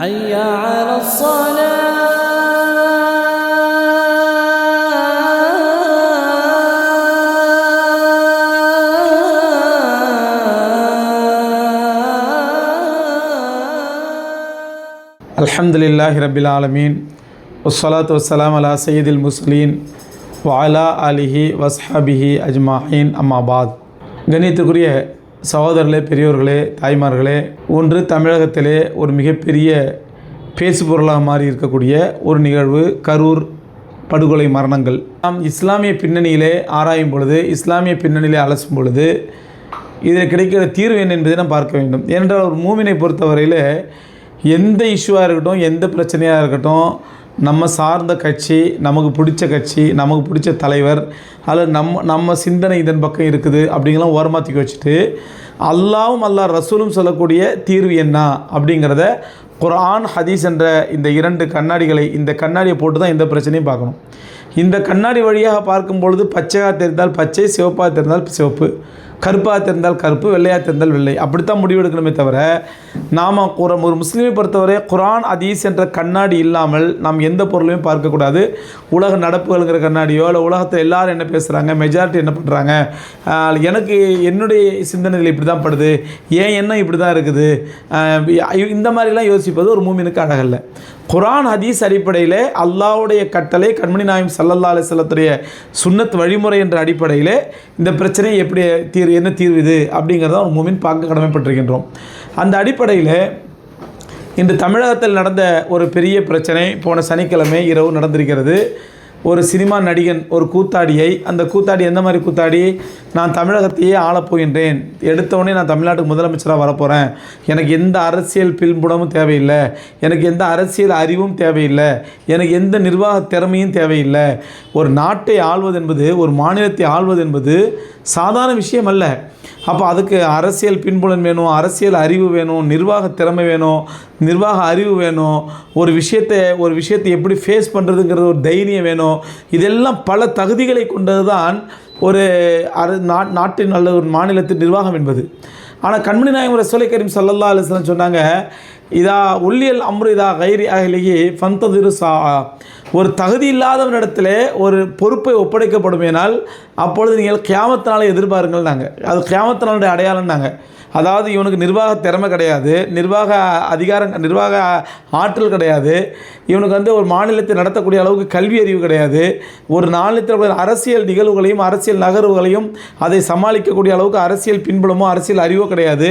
حي على الصلاة الحمد لله رب العالمين والصلاة والسلام على سيد المرسلين وعلى آله وصحبه أجمعين أما بعد கணியத்துக்குரிய சகோதரர்களே பெரியோர்களே தாய்மார்களே ஒன்று தமிழகத்திலே ஒரு மிகப்பெரிய பேசுபொருளாக மாறி இருக்கக்கூடிய ஒரு நிகழ்வு கரூர் படுகொலை மரணங்கள். நாம் இஸ்லாமிய பின்னணியிலே ஆராயும் பொழுது இஸ்லாமிய பின்னணியிலே அலசும் பொழுது இதில் கிடைக்கிற தீர்வு என்ன என்பதை நாம் பார்க்க வேண்டும். ஏனென்றால் ஒரு மூமினை பொறுத்தவரையில் எந்த இஷ்யூவாக இருக்கட்டும் எந்த பிரச்சனையாக இருக்கட்டும் நம்ம சார்ந்த கட்சி நமக்கு பிடிச்ச கட்சி நமக்கு பிடிச்ச தலைவர் அதில் நம்ம நம்ம சிந்தனை இதன் பக்கம் இருக்குது அப்படிங்கலாம் ஓரமாற்றி வச்சுட்டு அல்லாவும் அல்லாஹ் ரசூலும் சொல்லக்கூடிய தீர்வு என்ன அப்படிங்கிறத குரான் ஹதீஸ் என்ற இந்த இரண்டு கண்ணாடிகளை இந்த கண்ணாடியை போட்டு தான் எந்த பிரச்சனையும் பார்க்கணும். இந்த கண்ணாடி வழியாக பார்க்கும் பொழுது பச்சையாக தெரிந்தால் பச்சை சிவப்பாக தெரிந்தால் சிவப்பு. கருப்பாக தெரிந்தால் கருப்பு வெள்ளையாக தெரிந்தால் வெள்ளை. அப்படித்தான் முடிவெடுக்கணுமே தவிர நாம் ஒரு ஒரு முஸ்லீமை பொறுத்தவரை குரான் அதீஸ் என்ற கண்ணாடி இல்லாமல் நாம் எந்த பொருளையும் பார்க்கக்கூடாது. உலக நடப்புகள்ங்கிற கண்ணாடியோ இல்லை உலகத்தில் எல்லாரும் என்ன பேசுகிறாங்க மெஜாரிட்டி என்ன பண்ணுறாங்க எனக்கு என்னுடைய சிந்தனைகள் இப்படி தான் படுது. ஏன் எண்ணம் இப்படி தான் இருக்குது இந்த மாதிரிலாம் யோசிப்பது ஒரு மூமினுக்கு அழகல்ல. குரான் ஹதீஸ் அடிப்படையில் அல்லாவுடைய கட்டளை கண்மணி நாயம் சல்லல்லா அலிஸ்லத்துடைய சுன்னத் வழிமுறை என்ற அடிப்படையில் இந்த பிரச்சனை எப்படி தீர் என்ன தீர்வு இது அப்படிங்கிறத ஒரு மூமின் பார்க்க கடமைப்பட்டிருக்கின்றோம். அந்த அடிப்படையில் இன்று தமிழகத்தில் நடந்த ஒரு பெரிய பிரச்சனை போன சனிக்கிழமை இரவு நடந்திருக்கிறது. ஒரு சினிமா நடிகன் ஒரு கூத்தாடியை அந்த கூத்தாடி எந்த மாதிரி கூத்தாடி? நான் தமிழகத்தையே ஆளப்போகின்றேன் எடுத்தவொடனே நான் தமிழ்நாட்டுக்கு முதலமைச்சராக வரப்போகிறேன் எனக்கு எந்த அரசியல் பின்புடமும் தேவையில்லை. எனக்கு எந்த அரசியல் அறிவும் தேவையில்லை. எனக்கு எந்த நிர்வாக திறமையும் தேவையில்லை. ஒரு நாட்டை ஆள்வது என்பது ஒரு மாநிலத்தை ஆள்வது என்பது சாதாரண விஷயம் அல்ல. அப்போ அதுக்கு அரசியல் பின்புலன் வேணும் அரசியல் அறிவு வேணும் நிர்வாக திறமை வேணும் நிர்வாக அறிவு வேணும். ஒரு விஷயத்தை ஒரு விஷயத்தை எப்படி ஃபேஸ் பண்ணுறதுங்கிறது ஒரு தைரியம் வேணும். இதெல்லாம் பல தகுதிகளை கொண்டது தான் ஒரு அரு நாட்டின் அல்லது ஒரு மாநிலத்தின் நிர்வாகம் என்பது. ஆனால் கண்மணி நாயகம் ரசோலை கரீம் சல்லல்லா அலிஸ்லாம் சொன்னாங்க இதா உள்ளியல் அம்ரு இதா கைரி அகலிகி ஃபந்ததிரு சா. ஒரு தகுதி இல்லாதவனிடத்தில் ஒரு பொறுப்பை ஒப்படைக்கப்படுமேனால் அப்பொழுது நீங்கள் கேமத்தினால எதிர்பாருங்கள் நாங்கள் அது கேமத்தினாலுடைய அடையாளம் நாங்கள் அதாவது இவனுக்கு நிர்வாக திறமை கிடையாது. நிர்வாக அதிகாரம் நிர்வாக ஆற்றல் கிடையாது. இவனுக்கு வந்து ஒரு மாநிலத்தை நடத்தக்கூடிய அளவுக்கு கல்வி அறிவு கிடையாது. ஒரு மாநிலத்தில் அரசியல் நிகழ்வுகளையும் அரசியல் நகர்வுகளையும் அதை சமாளிக்கக்கூடிய அளவுக்கு அரசியல் பின்புலமோ அரசியல் அறிவோ கிடையாது.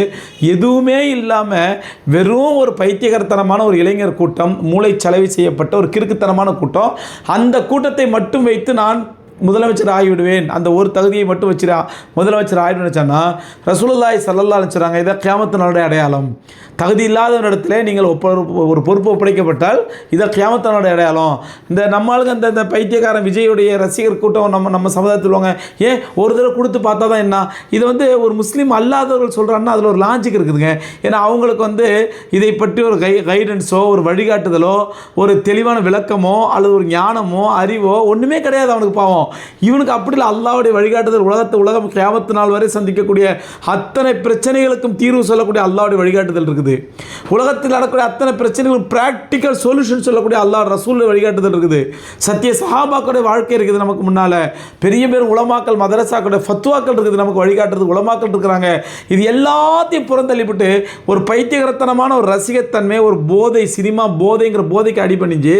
எதுவுமே இல்லாமல் வெறும் ஒரு பைத்தியகரத்தனமான ஒரு இளைஞர் கூட்டம் மூளை செலவு செய்யப்பட்ட ஒரு கிறுக்குத்தனமான கூட்டம். அந்த கூட்டத்தை மட்டும் வைத்து நான் முதலமைச்சர் ஆகிவிடுவேன். அந்த ஒரு தகுதியை மட்டும் வச்சிரா முதலமைச்சர் ஆகிடுவேன்னு சொன்னா ரசூலுல்லாய் சல்லல்லா வச்சுறாங்க இதை கியாமத்தினுடைய அடையாளம். தகுதி இல்லாத இடத்துல நீங்கள் ஒப்ப ஒரு பொறுப்பு ஒப்படைக்கப்பட்டால் இதை கியாமத்தினுடைய அடையாளம். இந்த நம்மளுக்கு அந்த இந்த பைத்தியக்காரன் விஜயுடைய ரசிகர் கூட்டம் நம்ம நம்ம சமுதாயத்தில் வாங்க ஏன் ஒரு தடவை கொடுத்து பார்த்தா தான் என்ன? இது வந்து ஒரு முஸ்லீம் அல்லாதவர்கள் சொல்கிறாங்கன்னா அதில் ஒரு லாஜிக் இருக்குதுங்க. ஏன்னா அவங்களுக்கு வந்து இதை பற்றி ஒரு கை கைடன்ஸோ ஒரு வழிகாட்டுதலோ ஒரு தெளிவான விளக்கமோ அல்லது ஒரு ஞானமோ அறிவோ ஒன்றுமே கிடையாது அவனுக்கு பாவம். இவனுக்கு அப்படி இல்லை. அல்லாவுடைய வழிகாட்டுதல் உலகத்தை உலகம் கிராமத்து நாள் வரை சந்திக்கக்கூடிய அத்தனை பிரச்சனைகளுக்கும் தீர்வு சொல்லக்கூடிய அல்லாவுடைய வழிகாட்டுதல் இருக்குது. உலகத்தில் நடக்கக்கூடிய அத்தனை பிரச்சனைகளும் ப்ராக்டிக்கல் சொல்யூஷன் சொல்லக்கூடிய அல்லாஹ் ரசூல் வழிகாட்டுதல் இருக்குது. சத்திய சஹாபாக்களுடைய வாழ்க்கை இருக்குது நமக்கு முன்னால். பெரிய பேர் உலமாக்கல் மதரசாக்களுடைய ஃபத்துவாக்கள் இருக்குது நமக்கு வழிகாட்டுறது உலமாக்கள் இருக்கிறாங்க. இது எல்லாத்தையும் புறந்தள்ளிவிட்டு ஒரு பைத்தியகரத்தனமான ஒரு ரசிகத்தன்மை ஒரு போதை சினிமா போதைங்கிற போதைக்கு அடிபணிஞ்சு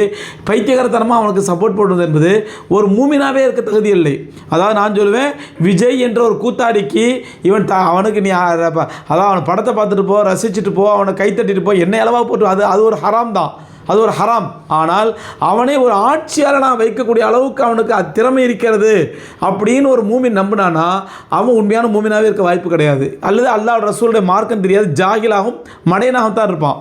பைத்தியகரத்தனமாக அவனுக்கு சப்போர்ட் போடுவது என்பது ஒரு மூமினாவே இருக்க தகுதி இல்லை. அதாவது நான் சொல்லுவேன் விஜய் என்ற ஒரு கூத்தாடிக்கு இவன் த அவனுக்கு நீ அதான் அதாவது அவன் படத்தை பார்த்துட்டு போ ரசிச்சுட்டு போ அவனை கைத்தட்டிட்டு போ என்ன அளவாக போட்டு அது அது ஒரு ஹராம் தான். அது ஒரு ஹராம். ஆனால் அவனே ஒரு ஆட்சியாளனாக வைக்கக்கூடிய அளவுக்கு அவனுக்கு அத்திறமை இருக்கிறது அப்படின்னு ஒரு மூமின் நம்பினானா அவன் உண்மையான மூமினாகவே இருக்க வாய்ப்பு கிடையாது. அல்லது அல்லாஹ் ரசூலுடைய மார்க்கம் தெரியாது ஜாகிலாகவும் மடையனாகவும் தான் இருப்பான்.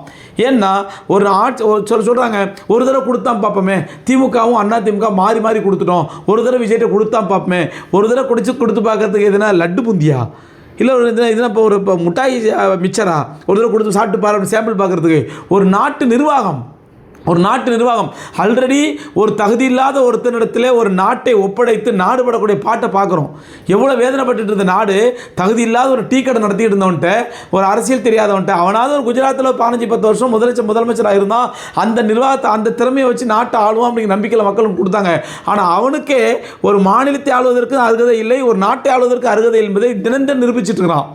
ஏன்னா ஒரு ஆட்சி ஒரு சொல்ல சொல்கிறாங்க ஒரு தடவை கொடுத்தான் பார்ப்போமே திமுகவும் அண்ணா திமுக மாறி மாறி கொடுத்துட்டோம். ஒரு தடவை விஜய்கிட்ட கொடுத்தான் பார்ப்போமே ஒரு தடவை குடிச்சு கொடுத்து பார்க்கறதுக்கு எதுனா லட்டு புந்தியா? இல்லை ஒரு இது இதுனா இப்போ ஒரு இப்போ மிட்டாய் மிச்சரா? ஒரு தடவை கொடுத்து சாப்பிட்டு பாரு சாம்பிள் பார்க்குறதுக்கு. ஒரு நாட்டு நிர்வாகம். ஒரு நாட்டு நிர்வாகம். ஆல்ரெடி ஒரு தகுதி இல்லாத ஒருத்தனிடத்தில் ஒரு நாட்டை ஒப்படைத்து நாடுபடக்கூடிய பாட்டை பார்க்குறோம். எவ்வளோ வேதனைப்பட்டுட்டு இருந்த நாடு தகுதி இல்லாத ஒரு டீ கடை நடத்திட்டு இருந்தவன்ட்ட ஒரு அரசியல் தெரியாதவன்ட்ட அவனாவது ஒரு குஜராத்தில் ஒரு பதினஞ்சு பத்து வருஷம் முதலமைச்சர் முதலமைச்சராக இருந்தான். அந்த நிர்வாகத்தை அந்த திறமையை வச்சு நாட்டை ஆளுவான் அப்படிங்கிற நம்பிக்கையில் மக்களுக்கு கொடுத்தாங்க. ஆனால் அவனுக்கே ஒரு மாநிலத்தை ஆளுவதற்கு அருகதை இல்லை ஒரு நாட்டை ஆளுவதற்கு அருகதை என்பதை தினம் தினம் நிரூபிச்சிட்டு இருக்கிறான்.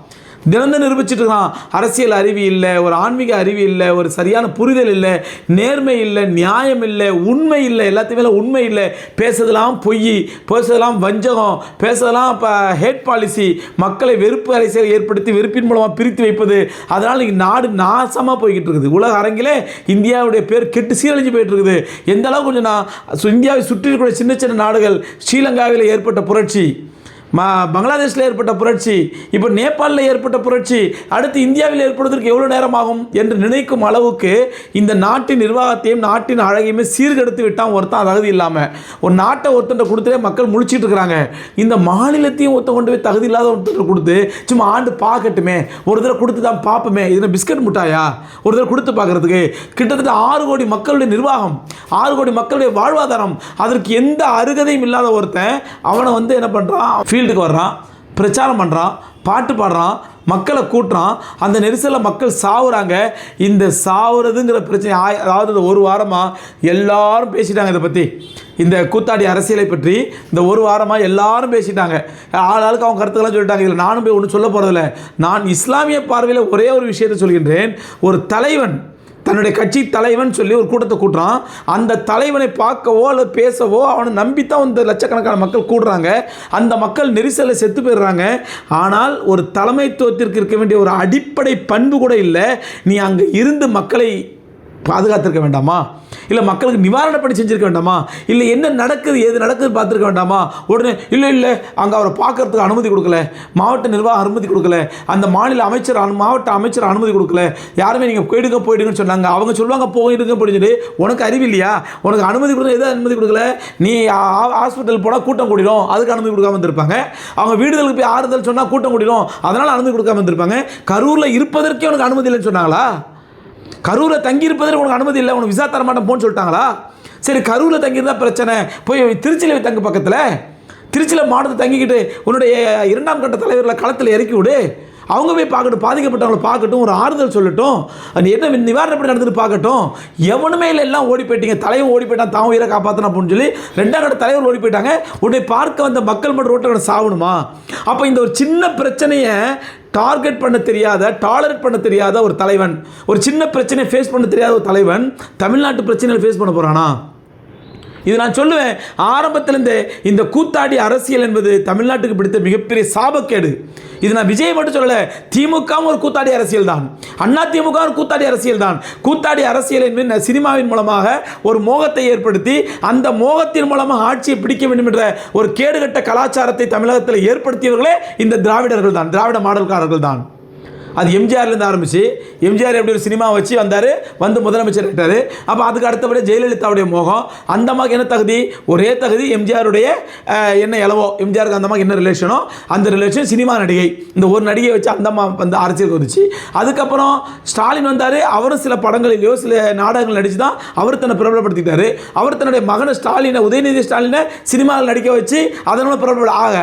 தினந்தும் நிரூபிச்சுட்டு இருக்கான். அரசியல் அறிவு இல்லை ஒரு ஆன்மீக அறிவு இல்லை ஒரு சரியான புரிதல் இல்லை நேர்மை இல்லை நியாயம் இல்லை உண்மை இல்லை எல்லாத்தையுமே உண்மை இல்லை. பேசுறதெல்லாம் பொய் பேசுறதெல்லாம் வஞ்சகம் பேசுறதெல்லாம் இப்போ ஹேட் பாலிசி மக்களை வெறுப்பு அரசியல் ஏற்படுத்தி வெறுப்பின் மூலமாக பிரித்து வைப்பது. அதனால் இன்னைக்கு நாடு நாசமாக போய்கிட்டு இருக்குது. உலக அரங்கிலே இந்தியாவுடைய பேர் கெட்டு சீரழிஞ்சு போயிட்டு இருக்குது. எந்த அளவுக்கு கொஞ்சம் நான் சு- இந்தியாவை சுற்றி இருக்கக்கூடிய சின்ன சின்ன நாடுகள் ஸ்ரீலங்காவில் ஏற்பட்ட புரட்சி. மா பங்களாதேஷில் ஏற்பட்ட புரட்சி இப்போ நேபாளில் ஏற்பட்ட புரட்சி அடுத்து இந்தியாவில் ஏற்படுவதற்கு எவ்வளோ நேரம் ஆகும் என்று நினைக்கும் அளவுக்கு இந்த நாட்டின் நிர்வாகத்தையும் நாட்டின் அழகையுமே சீர்கெடுத்து விட்டான் ஒருத்தன் தகுதி இல்லாமல் ஒரு நாட்டை ஒருத்தன் கொடுத்தே மக்கள் முழிச்சிட்டு இருக்கிறாங்க. இந்த மாநிலத்தையும் ஒருத்தன் கொண்டு போய் தகுதி இல்லாத ஒருத்தர் கொடுத்து சும்மா ஆண்டு பார்க்கட்டுமே ஒரு தடவை கொடுத்து தான் பார்ப்போமே இதில் பிஸ்கட் முட்டாயா? ஒரு தடவை கொடுத்து பார்க்கறதுக்கு கிட்டத்தட்ட ஆறு கோடி மக்களுடைய நிர்வாகம் ஆறு கோடி மக்களுடைய வாழ்வாதாரம் அதற்கு எந்த அருகதையும் இல்லாத ஒருத்தன் அவனை வந்து என்ன பண்ணுறான் ஃபீல் ஃபீல்டுக்கு வர்றான் பிரச்சாரம் பண்ணுறான் பாட்டு பாடுறான் மக்களை கூட்டுறான். அந்த நெரிசலில் மக்கள் சாவுறாங்க. இந்த சாவுறதுங்கிற பிரச்சனை ஆய் அதாவது இந்த ஒரு வாரமாக எல்லாரும் பேசிட்டாங்க இதை பற்றி இந்த கூத்தாடி அரசியலை பற்றி இந்த ஒரு வாரமாக எல்லாரும் பேசிட்டாங்க. ஆள் ஆளுக்கு அவங்க கருத்துக்கெல்லாம் சொல்லிட்டாங்க. இதில் நானும் போய் ஒன்றும் சொல்ல போகிறதில்ல நான் இஸ்லாமிய பார்வையில் ஒரே ஒரு விஷயத்தை சொல்கின்றேன். ஒரு தலைவன் தன்னுடைய கட்சி தலைவன் சொல்லி ஒரு கூட்டத்தை கூட்டுறான். அந்த தலைவனை பார்க்கவோ அல்லது பேசவோ அவனை நம்பித்தான் இந்த லட்சக்கணக்கான மக்கள் கூடுறாங்க. அந்த மக்கள் நெரிசலில் செத்து போயிடுறாங்க. ஆனால் ஒரு தலைமைத்துவத்திற்கு இருக்க வேண்டிய ஒரு அடிப்படை பண்பு கூட இல்லை. நீ அங்கே இருந்து மக்களை பாதுகாத்திருக்க வேண்டாமா? இல்லை மக்களுக்கு நிவாரண பணி வேண்டாமா? இல்லை என்ன நடக்குது ஏது நடக்குது பார்த்துருக்க வேண்டாமா? உடனே இல்லை இல்லை அங்கே அவரை பார்க்கறதுக்கு அனுமதி கொடுக்கல. மாவட்ட நிர்வாகம் அனுமதி கொடுக்கல. அந்த மாநில அமைச்சர் அனு- மாவட்ட அமைச்சர் அனுமதி கொடுக்கல. யாருமே நீங்கள் போயிடுங்க போயிடுங்கன்னு சொன்னாங்க. அவங்க சொல்லுவாங்க போயிடுங்க போயிடுங்க உனக்கு அறிவு இல்லையா? உனக்கு அனுமதி கொடுக்க எதுவும் அனுமதி கொடுக்கல? நீ ஹாஸ்பிட்டல் போனால் கூட்டம் கூடிடும் அதுக்கு அனுமதி கொடுக்காம இருந்திருப்பாங்க. அவங்க வீடுகளுக்கு போய் ஆறுதல் சொன்னால் கூட்டம் கூடிடும் அதனால் அனுமதி கொடுக்காம இருந்திருப்பாங்க. கரூரில் இருப்பதற்கே உனக்கு அனுமதி இல்லைன்னு சொன்னாங்களா? கரூரில் தங்கியிருப்பதற்கு உனக்கு அனுமதி இல்லை உனக்கு விசா தர போன்னு சொல்லிட்டாங்களா? சரி கரூரில் தங்கியிருந்தா பிரச்சனை. போய் திருச்சியில் தங்க தங்கு பக்கத்தில். திருச்சியில் மாவட்டத்தை தங்கிக்கிட்டு உன்னுடைய இரண்டாம் கட்ட தலைவர்களை களத்தில் இறக்கி விடு. அவங்க போய் பார்க்கட்டும் பாதிக்கப்பட்டவங்களை பார்க்கட்டும் ஒரு ஆறுதல் சொல்லட்டும். அது என்ன நிவாரணப்படி நடந்துட்டு பார்க்கட்டும். எவனுமே இல்லை எல்லாம் ஓடி போயிட்டீங்க. தலைவன் ஓடி போயிட்டான் தான் உயிரை காப்பாற்றணும் அப்படின்னு சொல்லி ரெண்டாம் கட்ட தலைவர் ஓடி போயிட்டாங்க. உன்னை பார்க்க வந்த மக்கள் மட்டும் ரோட்டில் சாகணுமா? அப்போ இந்த ஒரு சின்ன பிரச்சனையை டார்கெட் பண்ண தெரியாத டாலரேட் பண்ண தெரியாத ஒரு தலைவன் ஒரு சின்ன பிரச்சனையை ஃபேஸ் பண்ண தெரியாத ஒரு தலைவன் தமிழ்நாட்டு பிரச்சனையில் ஃபேஸ் பண்ண போகிறானா இது நான் சொல்லுவேன். ஆரம்பத்திலேருந்தே இந்த கூத்தாடி அரசியல் என்பது தமிழ்நாட்டுக்கு பிடித்த மிகப்பெரிய சாபக்கேடு. இது நான் விஜய் மட்டும் சொல்லலை திமுகவும் ஒரு கூத்தாடி அரசியல் தான். அண்ணா திமுக ஒரு கூத்தாடி அரசியல் தான். கூத்தாடி அரசியல் என்பது சினிமாவின் மூலமாக ஒரு மோகத்தை ஏற்படுத்தி அந்த மோகத்தின் மூலமாக ஆட்சியை பிடிக்க வேண்டும் என்ற ஒரு கேடுகட்ட கலாச்சாரத்தை தமிழகத்தில் ஏற்படுத்தியவர்களே இந்த திராவிடர்கள் தான் திராவிட மாடல்காரர்கள் தான். அது எம்ஜிஆர்லேருந்து ஆரம்பிச்சு எம்ஜிஆர் எப்படி ஒரு சினிமா வச்சு வந்தார் வந்து முதலமைச்சர் ஆகிட்டார் அப்போ அதுக்கு அடுத்தபடி ஜெயலலிதாவுடைய மோகம் அந்த அம்மாவுக்கு என்ன தகுதி? ஒரே தகுதி எம்ஜிஆருடைய என்ன இளவோ? எம்ஜிஆருக்கு அந்த அம்மாவுக்கு என்ன ரிலேஷனோ அந்த ரிலேஷன் சினிமா நடிகை. இந்த ஒரு நடிகை வச்சு அந்த அம்மா வந்து அரசியலுக்கு வந்துச்சு அதுக்கப்புறம் ஸ்டாலின் வந்தார் அவரும் சில படங்களிலேயோ சில நாடகங்கள் நடித்து தான் அவர் தன்னை பிரபலப்படுத்திக்கிட்டார் அவர் தன்னுடைய மகனை ஸ்டாலினை உதயநிதி ஸ்டாலினை சினிமாவில் நடிக்க வச்சு அதனால் பிரபல ஆக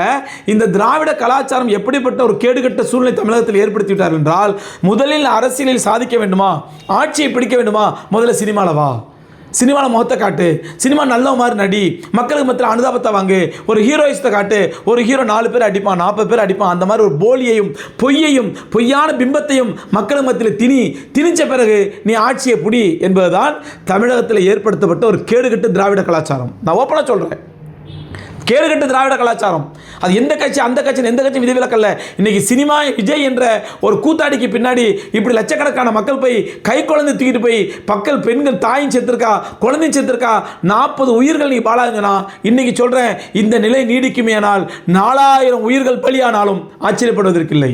இந்த திராவிட கலாச்சாரம் எப்படிப்பட்ட ஒரு கேடுகட்ட சூழ்நிலை தமிழகத்தில் ஏற்படுத்தி விட்டார் என்றால் முதலில் அரசியலில் சாதிக்க வேண்டுமா? ஆட்சியை பிடிக்க வேண்டுமா? முதல்ல சினிமாவில் வா. சினிமாவில் முகத்தை காட்டு. சினிமா நல்ல மாதிரி நடி. மக்களுக்கு மத்தியில் அனுதாபத்தை வாங்கு. ஒரு ஹீரோயிஸத்தை காட்டு. ஒரு ஹீரோ நாலு பேர் அடிப்பான் நாற்பது பேர் அடிப்பான். அந்த மாதிரி ஒரு போலியையும் பொய்யையும் பொய்யான பிம்பத்தையும் மக்களுக்கு மத்தியில் திணி திணிச்ச பிறகு நீ ஆட்சியை புடி என்பதுதான் தமிழகத்தில் ஏற்படுத்தப்பட்ட ஒரு கேடுகட்டு திராவிட கலாச்சாரம். நான் ஓப்பனாக சொல்கிறேன் கேடுகட்டு திராவிட கலாச்சாரம். அது எந்த கட்சி அந்த கட்சி எந்த கட்சி விதிவிலக்கல்ல. இன்னைக்கு சினிமா விஜய் என்ற ஒரு கூத்தாடிக்கு பின்னாடி இப்படி லட்சக்கணக்கான மக்கள் போய் கை குழந்தை தூக்கிட்டு போய் பக்கல் பெண்கள் தாயும் செத்துருக்கா குழந்தையும் செத்துருக்கா நாற்பது உயிர்கள் நீ பாலாதுங்கன்னா இன்னைக்கு சொல்கிறேன் இந்த நிலை நீடிக்குமேயானால் நாலாயிரம் உயிர்கள் பலியானாலும் ஆச்சரியப்படுவதற்கில்லை.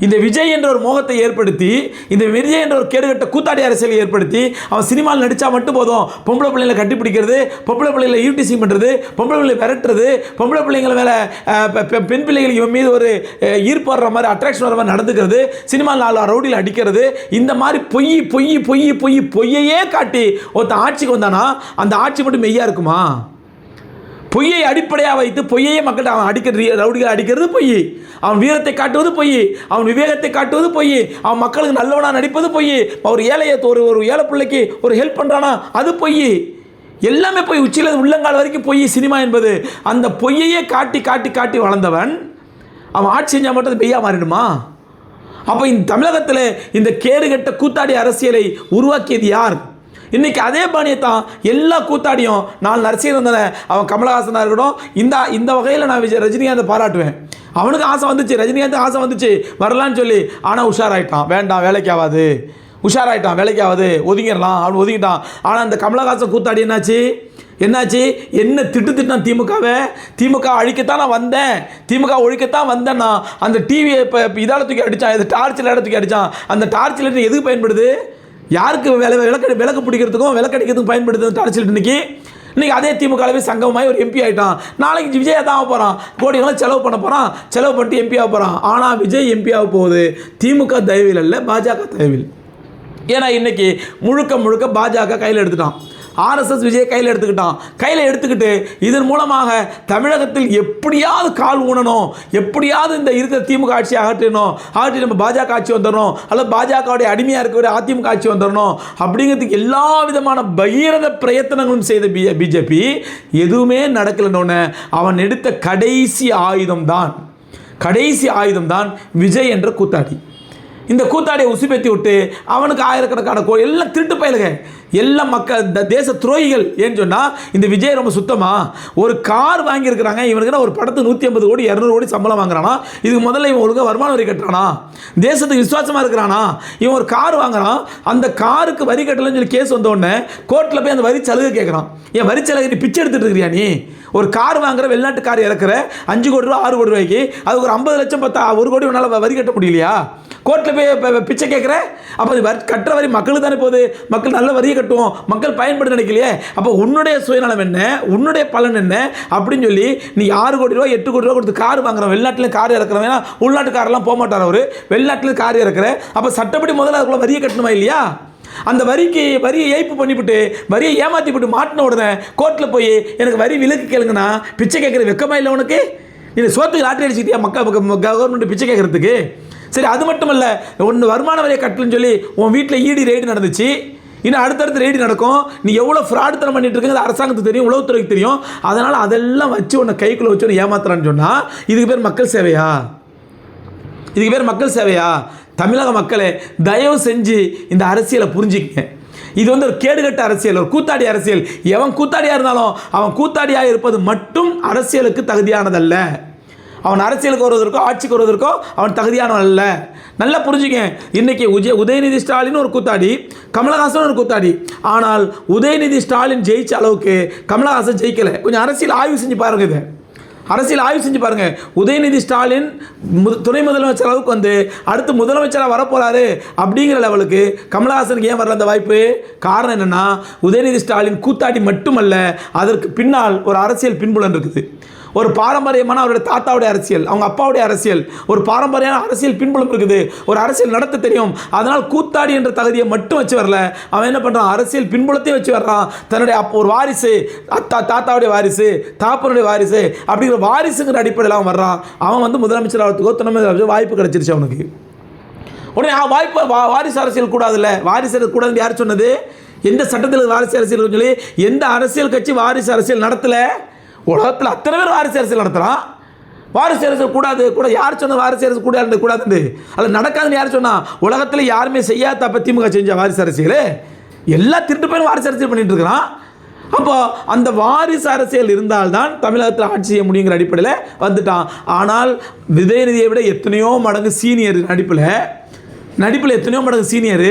இந்த விஜய் என்ற ஒரு மோகத்தை ஏற்படுத்தி இந்த விஜய் என்ற ஒரு கேடுகட்ட கூத்தாடி அரசியலை ஏற்படுத்தி அவன் சினிமாவில் நடித்தா மட்டும் போதும். பொம்பளை பிள்ளைங்களை கட்டிப்பிடிக்கிறது பொம்பளை பிள்ளைகளை யூடிசிங் பண்ணுறது பொம்பளை பிள்ளைகளை விரட்டுறது பொம்பளை பிள்ளைங்களை மேலே பெண் பிள்ளைகள் இவன் மீது ஒரு ஈர்ப்பு வர்ற மாதிரி அட்ராக்ஷன் வர மாதிரி நடந்துக்கிறது சினிமாவில் நாலு ரவுடியில் அடிக்கிறது இந்த மாதிரி பொய் பொய் பொய் பொய் பொய்யையே காட்டி ஒருத்தன் ஆட்சிக்கு வந்தானா அந்த ஆட்சி மட்டும் மெய்யாக இருக்குமா? பொய்யை அடிப்படையாக வைத்து பொய்யையே மக்கள்கிட்ட அவன் அடிக்கடி ரவுடிகளை அடிக்கிறது பொய். அவன் வீரத்தை காட்டுவது பொய். அவன் விவேகத்தை காட்டுவது பொய். அவன் மக்களுக்கு நல்லவனாக நடிப்பது பொய். ஒரு ஏழையை ஒரு ஒரு ஏழை பிள்ளைக்கு ஒரு ஹெல்ப் பண்ணுறானா அது பொய். எல்லாமே போய். உச்சியில் உள்ளங்கால் வரைக்கும் பொய் சினிமா என்பது. அந்த பொய்யையே காட்டி காட்டி காட்டி வளர்ந்தவன் அவன் ஆட்சி செஞ்சால் மட்டும் அது மாறிடுமா? அப்போ இந்த தமிழகத்தில் இந்த கேடுகட்ட கூத்தாடி அரசியலை உருவாக்கியது யார்? இன்னைக்கு அதே பாணியை தான் எல்லா கூத்தாடியும் நான் நரசிகர் வந்தன அவன் கமலஹாசனாக இருக்கட்டும் இந்த இந்த வகையில் நான் விஜய் ரஜினிகாந்தை பாராட்டுவேன். அவனுக்கு ஆசை வந்துச்சு ரஜினிகாந்த் ஆசை வந்துச்சு வரலான்னு சொல்லி ஆனால் உஷாராயிட்டான். வேண்டாம் வேலைக்கு ஆகாது. உஷாராயிட்டான் வேலைக்கு ஆகாது. ஒதுங்கிடலாம் அவன் ஒதுங்கிட்டான். ஆனால் அந்த கமலஹாசன் கூத்தாடி என்னாச்சு? என்னாச்சு? என்ன திட்டு திட்டான் திமுகவை? திமுக அழிக்கத்தான் நான் வந்தேன். திமுக ஒழிக்கத்தான் வந்தேன்னா அந்த டிவியை இப்போ இதால் தூக்கி அடித்தான் இது டார்ச்சில் இடம் தூக்கி அடித்தான் அந்த டார்ச் எதுக்கு பயன்படுது? யாருக்கு விலை விளக்கு விளக்கு பிடிக்கிறதுக்கும் விளக்கடிக்கிறதுக்கும் அடிக்கிறதுக்கும் பயன்படுது அந்த இன்றைக்கி இன்னைக்கு இன்னைக்கு அதே திமுகவே சங்கமாய் ஒரு எம்பி ஆகிட்டான் நாளைக்கு விஜய் தான் ஆக போகிறான் கோடிகளும் செலவு பண்ண போகிறான் செலவு பண்ணிட்டு எம்பி ஆக போகிறான் ஆனால் விஜய் எம்பி ஆக போகுது. திமுக தயவில் அல்ல பாஜக தயவில் ஏன்னா இன்னைக்கு முழுக்க முழுக்க பாஜக கையில் எடுத்துட்டான். ஆர்எஸ்எஸ் விஜய் கையில் எடுத்துக்கிட்டான். கையில் எடுத்துக்கிட்டு இதன் மூலமாக தமிழகத்தில் எப்படியாவது கால் ஊனணும். எப்படியாவது இந்த இருக்கிற திமுக ஆட்சியை அகற்றணும் அகற்றி நம்ம பாஜக ஆட்சி வந்துடணும். அல்லது பாஜகவுடைய அடிமையாக இருக்கிற அதிமுக ஆட்சி வந்துடணும். அப்படிங்கிறதுக்கு எல்லா விதமான பகிரத பிரயத்தனங்களும் செய்த பி பிஜேபி எதுவுமே நடக்கலன்னு அவன் எடுத்த கடைசி ஆயுதம் தான் கடைசி ஆயுதம் தான் விஜய் என்ற கூத்தாடி. இந்த கூத்தாடியை உசுப்பேத்தி விட்டு அவனுக்கு ஆயிரக்கணக்கான கோ எல்லாம் திருட்டு பயலுங்க எல்லாம் மக்கள் இந்த தேச துரோகிகள் ஏன்னு சொன்னால் இந்த விஜய் ரொம்ப சுத்தமாக ஒரு கார் வாங்கியிருக்கிறாங்க இவனுக்கு ஒரு படத்துக்கு நூற்றி ஐம்பது கோடி இரநூறு கோடி சம்பளம் வாங்குறானா? இதுக்கு முதல்ல இவன் ஒழுங்காக வருமான வரி கட்டுறானா? தேசத்துக்கு விசுவாசமாக இருக்கிறானா? இவன் ஒரு கார் வாங்குறான் அந்த காருக்கு வரி கட்டலன்னு சொல்லி கேஸ் வந்தோடனே கோர்ட்டில் போய் அந்த வரி சலுகை கேட்குறான். ஏன் வரி சலுகை நீ பிச்சை எடுத்துகிட்டு இருக்கிறியா நீ? ஒரு கார் வாங்குற வெளிநாட்டு கார் இறக்குற அஞ்சு கோடி ரூபா ஆறு கோடி ரூபாய்க்கு அதுக்கு ஒரு ஐம்பது லட்சம் பத்தா ஒரு கோடி உன்னால் வரி கட்ட முடியலையா? கோர்ட்டில் போய் பிச்சை கேட்குற? அப்போ அது வரி கட்டுற வரி மக்களுக்கு தானே போகுது. மக்கள் நல்ல வரியை இருக்கட்டும் மக்கள் பயன்படுத்த நினைக்கலையே. அப்போ உன்னுடைய சுயநலம் என்ன? உன்னுடைய பலன் என்ன? அப்படின்னு சொல்லி நீ ஆறு கோடி ரூபா எட்டு கோடி ரூபா கொடுத்து கார் வாங்குற வெளிநாட்டில் கார் இறக்குறவன் ஏன்னா உள்நாட்டு காரெல்லாம் போக மாட்டார் அவர். வெளிநாட்டில் கார் இறக்குற. அப்போ சட்டப்படி முதல்ல அதுக்குள்ள வரியை கட்டணுமா இல்லையா? அந்த வரிக்கு வரியை ஏய்ப்பு பண்ணிவிட்டு வரியை ஏமாற்றி விட்டு மாட்டின உடனே கோர்ட்டில் போய் எனக்கு வரி விலக்கு கேளுங்கண்ணா. பிச்சை கேட்குற வெக்கமா இல்லை உனக்கு? நீ சோத்துக்கு லாட்டரி அடிச்சுக்கிட்டியா? மக்கள் கவர்மெண்ட் பிச்சை கேட்குறதுக்கு? சரி அது மட்டும் இல்லை ஒன்று வருமான வரியை கட்டலன்னு சொல்லி உன் வீட்டில் ஈடி ரெய்டு நடந்துச்சு. இன்னும் அடுத்தடுத்து ரெய்டு நடக்கும். நீ எவ்வளோ ஃப்ராடுத்தனம் பண்ணிட்டு இருக்குங்கிறது அரசாங்கத்துக்கு தெரியும் உளவுத்துறைக்கு தெரியும். அதனால் அதெல்லாம் வச்சு உன்னை கைக்குள்ளே வச்சு உன்னை ஏமாத்துறான்னு சொன்னால் இதுக்கு பேர் மக்கள் சேவையா? இதுக்கு பேர் மக்கள் சேவையா? தமிழக மக்களே தயவு செஞ்சு இந்த அரசியலை புரிஞ்சுக்கங்க. இது வந்து ஒரு கேடுகட்ட அரசியல் ஒரு கூத்தாடி அரசியல். எவன் கூத்தாடியாக இருந்தாலும் அவன் கூத்தாடியாக இருப்பது மட்டும் அரசியலுக்கு தகுதியானதல்ல. அவன் அரசியலுக்கு வருவதற்கோ ஆட்சிக்கு வருவதற்கோ அவன் தகுதியானவன் அல்ல. நல்லா புரிஞ்சுக்க இன்னைக்கு உஜய உதயநிதி ஸ்டாலின் ஒரு கூத்தாடி கமலஹாசன் ஒரு கூத்தாடி. ஆனால் உதயநிதி ஸ்டாலின் ஜெயிச்ச அளவுக்கு கமலஹாசன் ஜெயிக்கலை. கொஞ்சம் அரசியல் ஆய்வு செஞ்சு பாருங்க இதை. அரசியல் ஆய்வு செஞ்சு பாருங்க. உதயநிதி ஸ்டாலின் மு- துணை முதலமைச்சர் அளவுக்கு வந்து அடுத்து முதலமைச்சராக வரப்போறாரு அப்படிங்கிற லெவலுக்கு கமலஹாசனுக்கு ஏன் வரல அந்த வாய்ப்பு? காரணம் என்னன்னா உதயநிதி ஸ்டாலின் கூத்தாடி மட்டுமல்ல அதற்கு பின்னால் ஒரு அரசியல் பின்புலன் இருக்குது. ஒரு பாரம்பரியமான அவருடைய தாத்தாவுடைய அரசியல் அவங்க அப்பாவுடைய அரசியல். ஒரு பாரம்பரியமான அரசியல் பின்புலம் இருக்குது. ஒரு அரசியல் நடத்த தெரியும். அதனால் கூத்தாடி என்ற தகுதியை மட்டும் வச்சு வரல. அவன் என்ன பண்ணுறான் அரசியல் பின்புலத்தையும் வச்சு வர்றான். தன்னுடைய அப்போ ஒரு வாரிசு அத்தா தாத்தாவுடைய வாரிசு தாப்பனுடைய வாரிசு அப்படிங்கிற வாரிசுங்கிற அடிப்படையில் அவன் வர்றான். அவன் வந்து முதலமைச்சர் ஆகிறதுக்கோ துணை முதலமைச்சர் வாய்ப்பு கிடைச்சிருச்சு அவனுக்கு. உடனே வாய்ப்பு வா- வாரிசு அரசியல் கூடாதுல்ல. வாரிசு அரசியல் கூடாதுன்னு யார் சொன்னது? எந்த சட்டத்தில் வாரிசு அரசியல் சொல்லி எந்த அரசியல் கட்சி வாரிசு அரசியல் நடத்தலை? உலகத்தில் அத்தனை பேர் வாரிசு அரசியல் நடத்துகிறான் வாரிசு அரசியல் கூடாது. கூட யார் சொன்ன வாரிசு அரசியல் கூடாது கூடாதுன்னு? அது நடக்காதுன்னு யார் சொன்னா? உலகத்தில் யாருமே செய்யாத தப்ப திமுக செஞ்ச வாரிசு அரசியல்? எல்லா திருட்டு பேரும் வாரிசு அரசியல் பண்ணிட்டு இருக்கிறான் அப்போ அந்த வாரிசு அரசியல் இருந்தால்தான் தமிழகத்தில் ஆட்சி செய்ய முடியுங்கிற அடிப்படையில் வந்துட்டான். ஆனால் விஜயநிதியை விட எத்தனையோ மடங்கு சீனியர் நடிப்பில் நடிப்பில் எத்தனையோ மடங்கு சீனியர்.